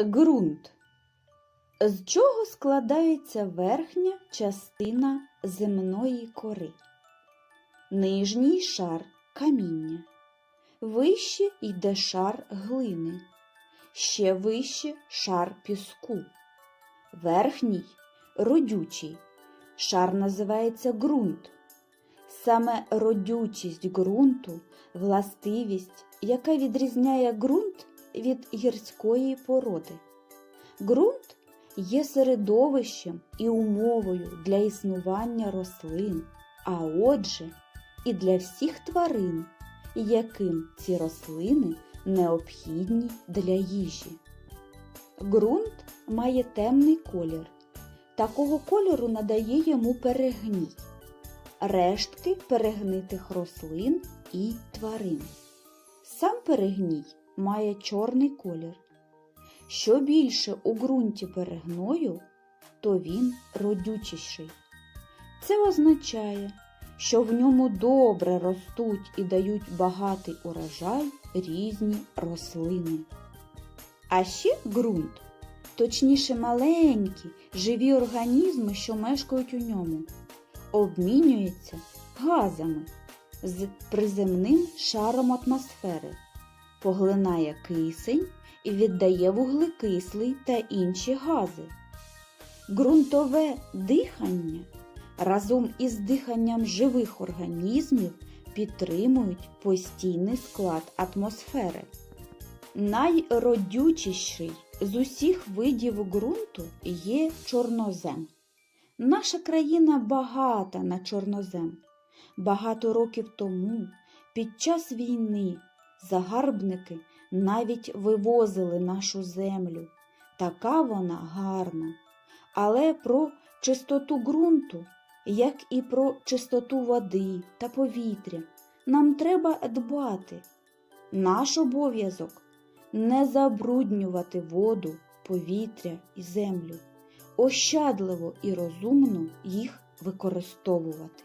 Ґрунт. З чого складається верхня частина земної кори? Нижній шар каміння. Вище йде шар глини. Ще вище шар піску. Верхній родючий. Шар називається ґрунт. Саме родючість ґрунту властивість, яка відрізняє ґрунт від гірської породи. Ґрунт є середовищем і умовою для існування рослин, а отже, і для всіх тварин, яким ці рослини необхідні для їжі. Ґрунт має темний колір. Такого кольору надає йому перегній, рештки перегнитих рослин і тварин. Сам перегній має чорний колір. Що більше у ґрунті перегною, то він родючіший. Це означає, що в ньому добре ростуть і дають багатий урожай різні рослини. А ще ґрунт, точніше маленькі, живі організми, що мешкають у ньому, обмінюється газами з приземним шаром атмосфери, поглинає кисень і віддає вуглекислий та інші гази. Ґрунтове дихання разом із диханням живих організмів підтримують постійний склад атмосфери. Найродючіший з усіх видів ґрунту є чорнозем. Наша країна багата на чорнозем. Багато років тому, під час війни, загарбники навіть вивозили нашу землю. Така вона гарна. Але про чистоту ґрунту, як і про чистоту води та повітря, нам треба дбати. Наш обов'язок не забруднювати воду, повітря і землю, ощадливо і розумно їх використовувати.